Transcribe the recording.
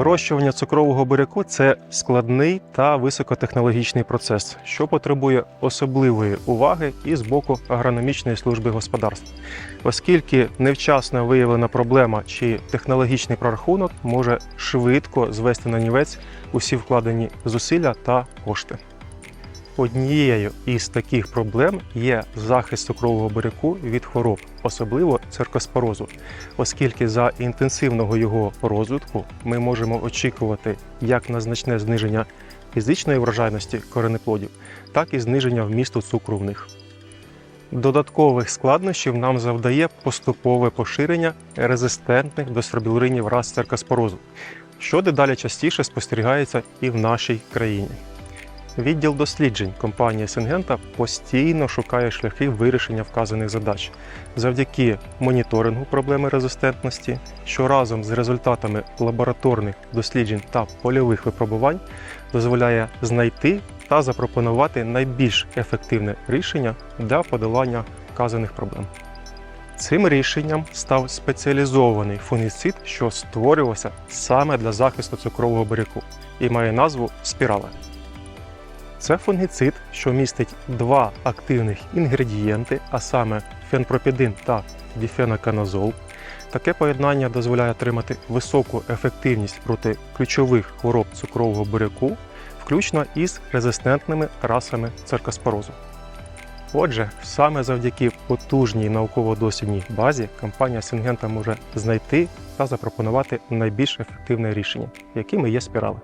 Вирощування цукрового буряку це складний та високотехнологічний процес, що потребує особливої уваги і з боку агрономічної служби господарств, оскільки невчасно виявлена проблема чи технологічний прорахунок може швидко звести на нівець усі вкладені зусилля та кошти. Однією із таких проблем є захист цукрового буряку від хвороб, особливо циркоспорозу, оскільки за інтенсивного його розвитку ми можемо очікувати як на значне зниження фізичної врожайності коренеплодів, так і зниження вмісту цукру в них. Додаткових складнощів нам завдає поступове поширення резистентних до сорбілуринів рас циркоспорозу, що дедалі частіше спостерігається і в нашій країні. Відділ досліджень компанії Сингента постійно шукає шляхи вирішення вказаних задач завдяки моніторингу проблеми резистентності, що разом з результатами лабораторних досліджень та польових випробувань дозволяє знайти та запропонувати найбільш ефективне рішення для подолання вказаних проблем. Цим рішенням став спеціалізований фунгіцид, що створювався саме для захисту цукрового буряку і має назву спірала. Це фунгіцид, що містить два активних інгредієнти, а саме фенпропідин та діфеноканазол. Таке поєднання дозволяє отримати високу ефективність проти ключових хвороб цукрового буряку, включно із резистентними расами циркоспорозу. Отже, саме завдяки потужній науково-дослідній базі компанія Сингента може знайти та запропонувати найбільш ефективне рішення, якими є спірали.